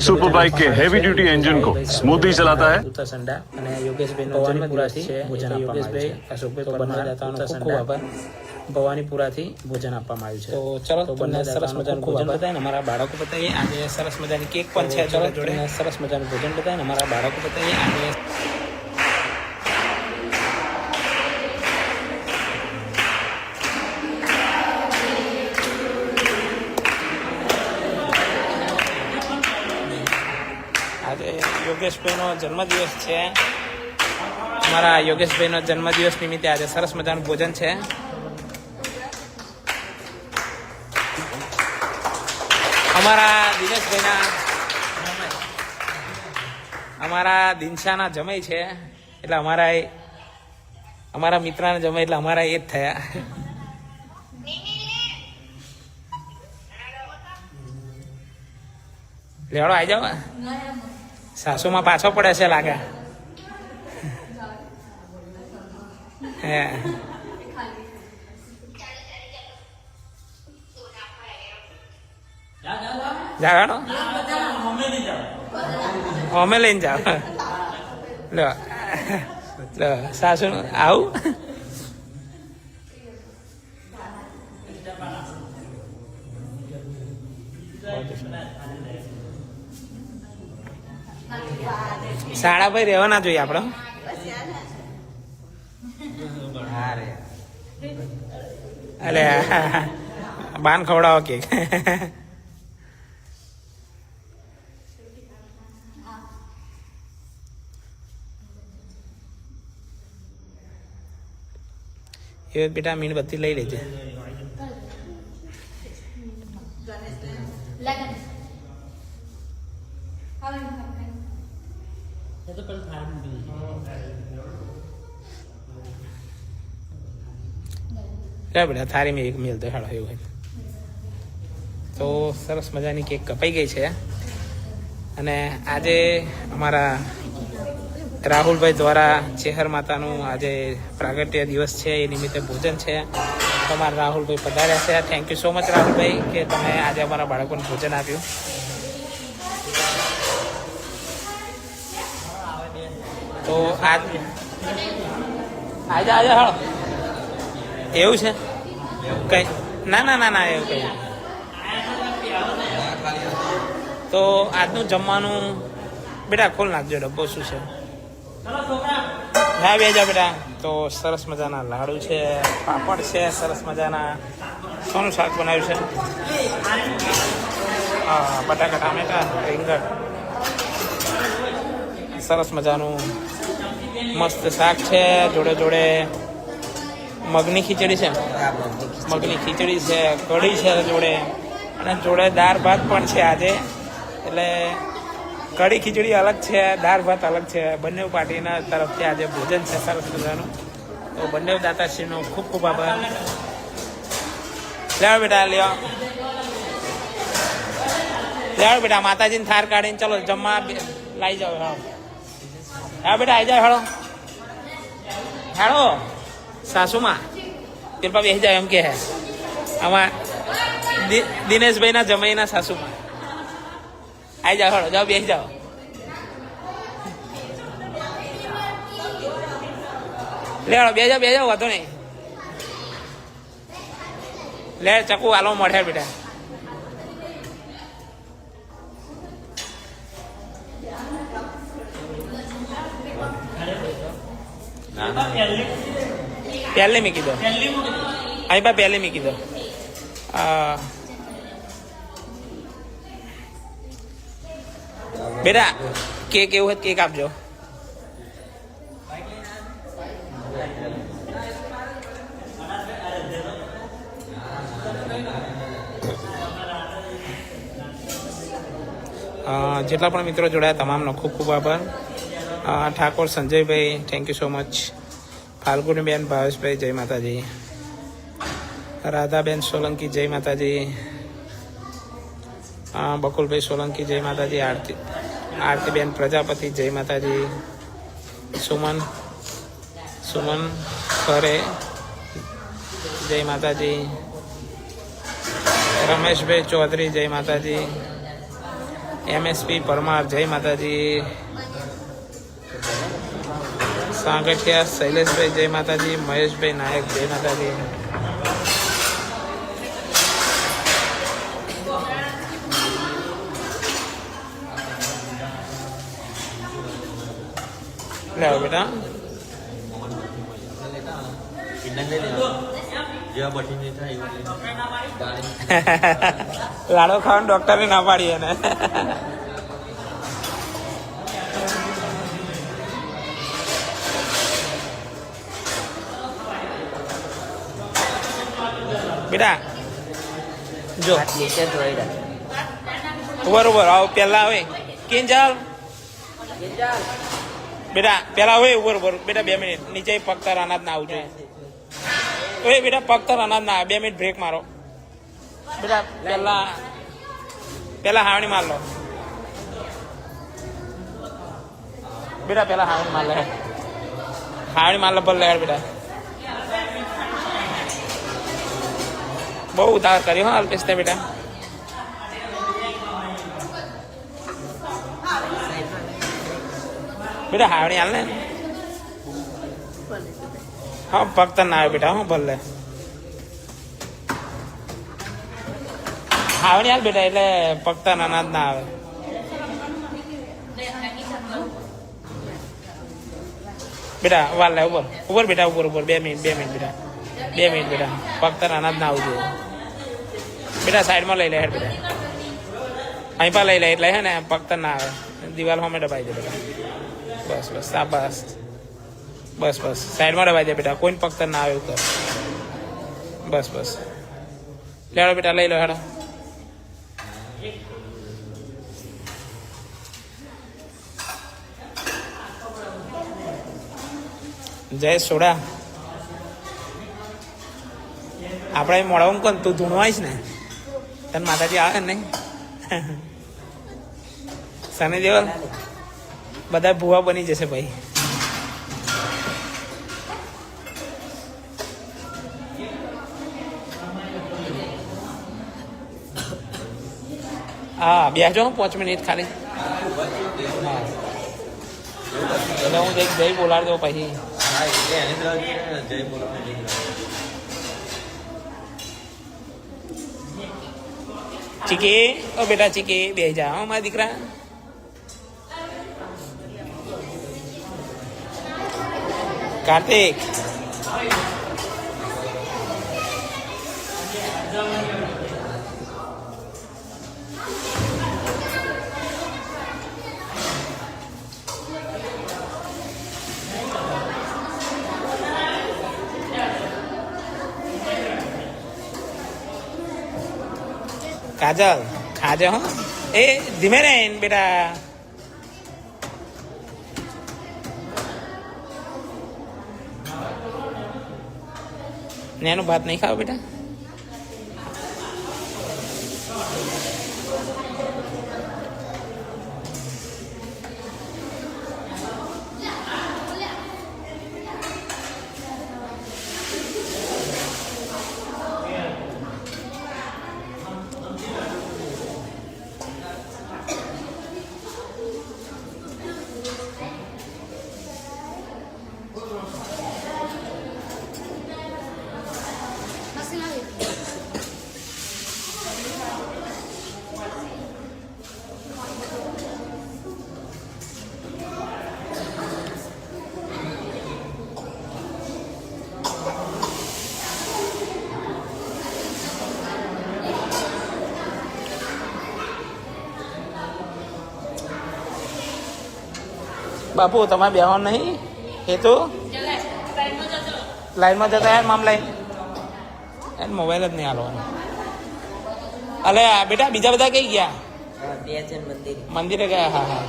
Super bike के heavy duty engine को smoothly चलाता है ઉત્તરસંડા અને યોગેશભાઈનો ભવાનીપુરાથી ભોજન યોગેશભાઈ અશોકભાઈ પરમાર ઉત્તરસંડા આભાર ભવાનીપુરાથી ભોજન આપવામાં આવ્યું છે તો ચલો તમને સરસ મજાનું ભોજન બતાવીને અમારા બાળકો બતાવીએ આજે સરસ મજાની કેક પણ છે ચલો જોડે સરસ મજાનું ભોજન બતાવીને અમારા બાળકો બતાવીએ આજે યોગેશભાઈનો જન્મદિવસ છે. અમારા યોગેશભાઈનો જન્મદિવસ નિમિત્તે આજે સરસ મજાનું ભોજન છે. અમારા દિનેશભાઈના અમારા દિનશાના જમાઈ છે. એટલે અમારા અમારા મિત્રના જમાઈ, એટલે અમારા એ જ થયા. લેવડો આવી જાવ? સાસુમાં પાછો પડે છે લાગે. હે. જાવાનો? અમે લઈને જાવ લો. લો સાસુ આવું. શાળાભાઈ રહેવા ના જોઈએ આપણો. અલે બાન ખવડાવો કે. એ બેટા મીણબત્તી લઈ લેજે લગન હવે બેટા થારી મેં એક મેલ તો હેડો તો સરસ મજાની કેક કપાઈ ગઈ છે. અને આજે અમારા રાહુલભાઈ દ્વારા ચેહર માતાનું આજે પ્રાગટ્ય દિવસ છે, એ નિમિત્તે ભોજન છે. તમારા રાહુલભાઈ પધાર્યા છે. થેન્ક યુ સો મચ રાહુલભાઈ, કે તમે આજે અમારા બાળકોને ભોજન આપ્યું. તો આજ આજે આજે હા એવું છે? કઈ ના ના ના ના, એવું કઈ તો આજનું જમવાનું બેટા, ખોલ નાખજો ડબ્બો શું છે? હા, બે બેટા. તો સરસ મજાના લાડુ છે, પાપડ છે, સરસ મજાના સોનું શાક બનાવ્યું છે. હા, બટાકા, ટામેટા, રીંગણ. સરસ મજાનું મસ્ત શાક છે, જોડે જોડે મગની ખીચડી છે. મગની ખીચડી છે, કઢી છે જોડે. અને જોડે દાળ ભાત પણ છે આજે. એટલે કઢી ખીચડી અલગ છે, દાળ ભાત અલગ છે. બંને પાર્ટીના તરફથી આજે ભોજન છે સરસ મજાનું. તો બંને દાતાશ્રીનો ખૂબ ખૂબ આભાર. લેવા બેટા લેવા લેવા બેટા, માતાજીને થાર કાઢીને ચલો જમવા લાવી જાઓ, હા. હા બેટા આવી જાઓ હેડો હેડો સાસુમાં. કૃપા બેસી જાય એમ કે હે આમાં દિનેશભાઈના જમાઈના સાસુમાં. આવી જાઓ હેડો જાઓ, બેસી જાઓ. લે હેડો બે જાઓ બે જાઓ, વાંધો નહીં. લે, ચકુ આલો મળે, બેટા. પહેલે મૂકી દો અહીં બા પહેલે મૂકી દો બેટા, કેક એવું હોય કેક આપજો. જેટલા પણ મિત્રો જોડાયા, તમામનો ખૂબ ખૂબ આભાર. Thakor Sanjaybhai thank you so much Falguniben Bhaveshbhai, જય માતાજી. રાધાબેન સોલંકી, જય માતાજી. બકુલભાઈ સોલંકી, જય માતાજી. આરતી, આરતીબેન પ્રજાપતિ, જય માતાજી. સુમન સુમન ખરે જય માતાજી. રમેશભાઈ ચૌધરી, જય માતાજી. એમએસપી પરમાર, જય માતાજી. સાંગઠિયા શૈલેષભાઈ જય માતાજી મહેશભાઈ નાયક જય માતાજી. લે આવો બેટા. લાડો ખાવાનું ડોક્ટરે ના પાડી એને. બેટા. જો. ઉભર ઉભર આવો પેલા આવે કેમ ચાલ બેટા પેલા હોય ઉભર ઉભર બેટા બે મિનિટ. નીચે પગતર અનાજ ના આવજો. ઓય બેટા પગતર અનાજ ના બે મિનિટ બ્રેક મારો. બેટા પેલા પેલા હાવણી માર લો. બેટા પેલા હાવણી માર લે. હાવણી માર લો ભલે બેટા. બહુ ઉતાવળ કર્યો હા, અલ્પેશ તે બેટા. બેટા હાવણી હાલ ને. હા પગ ના આવે બેટા, હું, ભલે. હાવણી હાલ બેટા, એટલે પગ તો નાના જ ના આવે. બેટા, વાલ લે ઉપર ઉપર બેટા ઉપર ઉપર બે મિનિટ બે મિનિટ બેટા. બે મિનિટ બેટા. ફક્ત આના જ ના આવવું જોઈએ બેટા સાઈડમાં લઈ લે હેડ બેટા. અહીં પણ લઈ લે, એટલે હે ને ફક્ત ના આવે. દિવાલ સામે દબાઈ દે બેટા. બસ બસ, આ બસ. બસ સાઈડમાં દબાઈ દે બેટા. કોઈને પક્તર ના આવે એવું કર. બસ બસ. લેડો બેટા, લઈ લો હેડો. જય સોડા આપણે મોડા કોણ? તું ધૂણવાઈશ ને? તને માતાજી આવે ને સની દેવલ બધા ભૂવા બની જશે ભાઈ. હા બેસજો હો, પાંચ મિનિટ ખાલી. એટલે હું જઈ બોલાડી દઉં પછી. જય બોલો ચીકી ઓ બેટા ચીકે બે જા હો મારા દીકરા. કાર્તિક કાજલ ખાજે હો. એ ધીમે રે બેટા. નેનું ભાત નહીં ખાવ બેટા. બાપુ તમે બેહો નહીં? એ તો લાઈનમાં જતા યાર મામ લાઈન એને મોબાઈલ જ નહીં હાલવાનો. અલે બેટા બીજા બધા કઈ ગયા? મંદિર ગયા હા હા.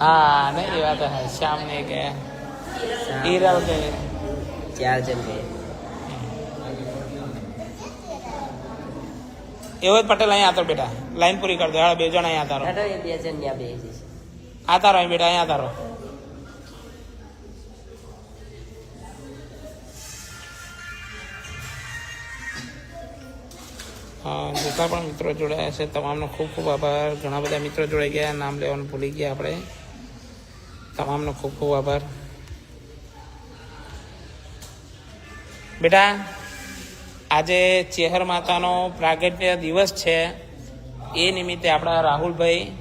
હા નહીં એ વાત શ્યામ ને ગયા હીરા કે. ચાર જણ ગયા. એવો પટેલ અહીંયા આતો બેટા લાઈન પૂરી કરી દો. હા બે જણ અહીંયા તારો બે જણ ત્યાં બે જશે. આ તારો અહીં બેટા અહીંયા તારો જેટલા પણ મિત્રો જોડાયા છે. તમામનો ખૂબ ખૂબ આભાર. ઘણા બધા મિત્રો જોડાઈ ગયા. નામ લેવાનું ભૂલી ગયા આપણે. તમામનો ખૂબ ખૂબ આભાર. બેટા આજે ચેહર માતાનો પ્રાગટ્ય દિવસ છે. એ નિમિત્તે આપણા રાહુલભાઈ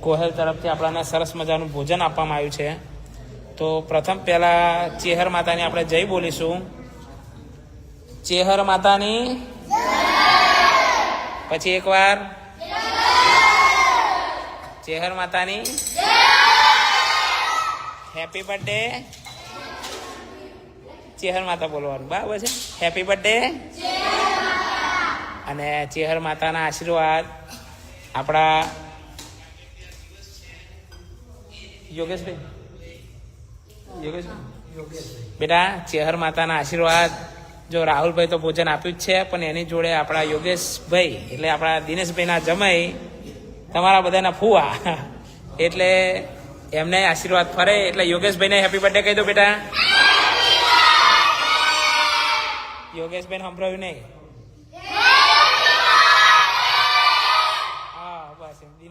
કોહલ તરફથી આપણાને સરસ મજાનું ભોજન આપવામાં આવ્યું છે. તો પ્રથમ પહેલાં ચેહર માતાની આપણે જય બોલીશું. ચેહર માતાની પછી એકવાર. ચેહર માતાની હેપી બર્થડે. ચેહર માતા બોલવાનું બરાબર છે. Happy birthday. અને ચેહર માતાના આશીર્વાદ આપણા યોગેશભાઈ. બેટા, ચેહર માતાના આશીર્વાદ, જો રાહુલભાઈ તો ભોજન આપ્યું જ છે, પણ એની જોડે આપણા યોગેશભાઈ, એટલે આપણા દિનેશભાઈના જમાઈ, તમારા બધાના ફુવા. એટલે એમને આશીર્વાદ ફરે, એટલે યોગેશભાઈને હેપી બર્થડે કહી દો બેટા. યોગેશભાઈ સંભળાવ્યું નહીં?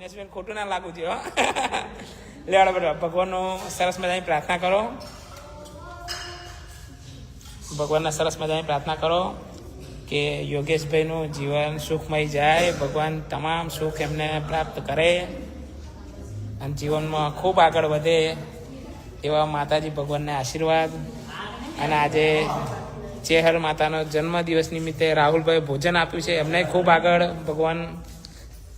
બસ ખોટું ના લાગુ છે લેવાડો બેટા, ભગવાનનો સરસ મજાની પ્રાર્થના કરો. ભગવાનના સરસ મજાની પ્રાર્થના કરો કે યોગેશભાઈનું જીવન સુખમય જાય, ભગવાન તમામ સુખ એમને પ્રાપ્ત કરે અને જીવનમાં ખૂબ આગળ વધે એવા માતાજી ભગવાનને આશીર્વાદ. અને આજે ચેહર માતાનો જન્મદિવસ નિમિત્તે રાહુલભાઈ ભોજન આપ્યું છે, એમને ખૂબ આગળ ભગવાન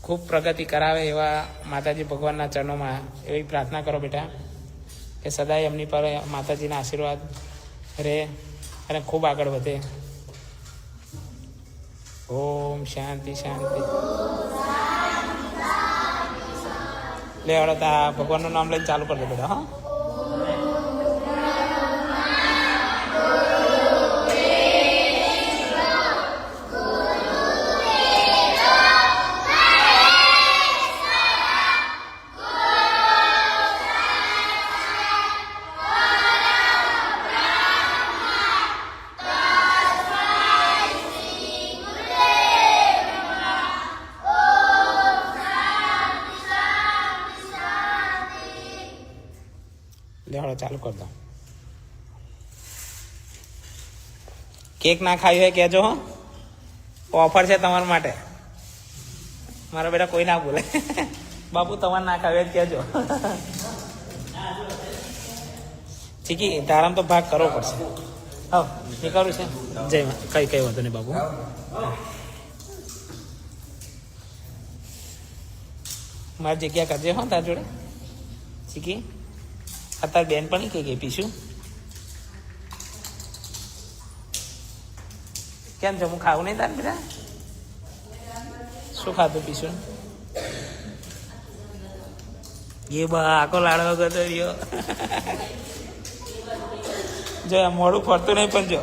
ખૂબ પ્રગતિ કરાવે એવા માતાજી ભગવાનના ચરણોમાં એવી પ્રાર્થના કરો બેટા, કે સદાય એમની પર માતાજીના આશીર્વાદ રહે અને ખૂબ આગળ વધે. ઓમ શાંતિ શાંતિ. લે હવે ભગવાનનું નામ લઈને ચાલુ કરી દે બેટા, હા. ચાલુ કરી દો. કેક ના ખાવી હોય કહેજો હો. ઓફર છે તમારા માટે. મારા બેટા કોઈ ના બોલે. બાપુ, તમારે ના ખાવી હોય કહેજો. ચીકી તારામ તો ભાગ કરવો પડશે. હા કરું છે. જય કઈ કઈ વાંધો નહીં બાપુ. મારી જગ્યા કરજે હો તાર જોડે. ચીકી અત્યારે બેન પણ કઈ કઈ પીશું કેમ છો? હું ખાવું નહીં તાર બધા? શું ખાધું પીશું એ બા, આખો લાડવા ગયો રહ્યો. જો મોડું ફરતું નહીં પણ જો.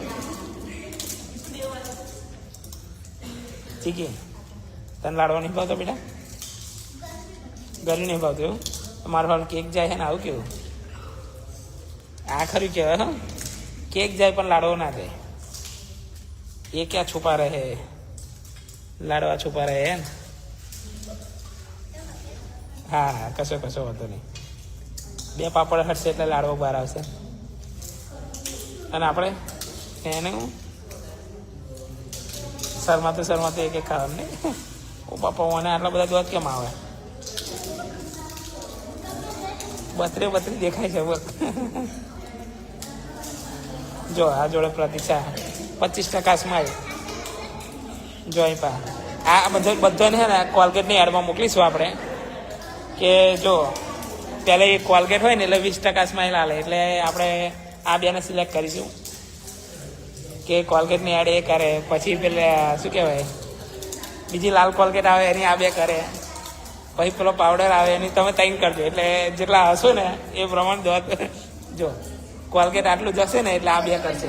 ઠીક તને લાડવા નહીં ભાવતો બેટા? ગરી નહીં ભાવતો એવું? મારા ભાવ કેક જાય છે ને આવું કેવું? આ ખરું કહેવાય હા. કેક જાય પણ લાડવો ના જાય. એ ક્યાં છુપા રહે? લાડવા છુપા રહે ને હા હા, કશો કશો વાંધો નહીં. બે પાપડ હટશે એટલે લાડવો બહાર આવશે. અને આપણે એને હું? શરમાતું શરમાતું એક એક ખાવાનું નહીં. ઓ બાપા મને આટલા બધા દોધ કેમ આવે? બત્રી બત્રી દેખાય છે જો, આ જોડે પ્રતિક્ષા પચીસ ટકા સ્માઈલ જો અહીં પા આ બધો બધાને છે ને કોલગેટની એડમાં મોકલીશું આપણે. કે જો, પહેલે એ કોલગેટ હોય ને એટલે વીસ ટકા સ્માઈલ આલે. એટલે આપણે આ બેને સિલેક્ટ કરીશું. કે કોલગેટની એડ એ કરે. પછી પેલે, શું કહેવાય? બીજી લાલ કોલગેટ આવે, એની આ બે કરે. પછી પેલો પાવડર આવે, એની તમે તૈન કરજો. એટલે જેટલા હશો ને, એ પ્રમાણે દોત જો. કોલગેટ આટલું જશે ને એટલે આ બે કરશે.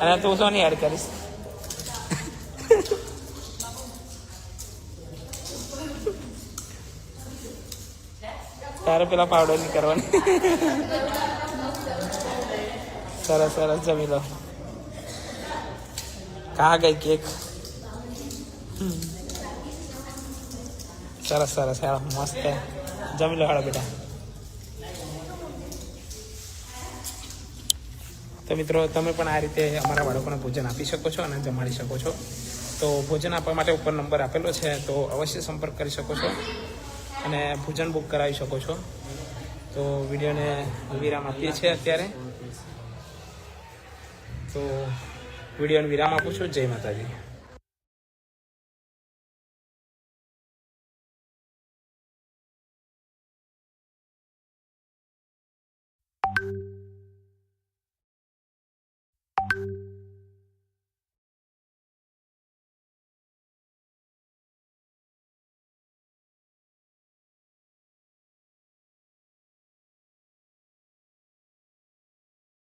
અને તું શું નહીં એડ કરીશ. તારે પેલા પાવડર નહીં કરવાની. સરસ સરસ, જમી લો. કા ગઈ કેક. સરસ સરસ હાલો મસ્ત. જમી લો હાલો બેટા. તો મિત્રો, તમે પણ આ રીતે અમારા બાળકોને ભોજન આપી શકો છો અને જમાડી શકો છો. તો ભોજન આપવા માટે ઉપર નંબર આપેલો છે, તો અવશ્ય સંપર્ક કરી શકો છો અને ભોજન બુક કરાવી શકો છો. તો વિડીયોને વિરામ આપીએ છીએ અત્યારે. તો વિડીયોને વિરામ આપું છું. જય માતાજી.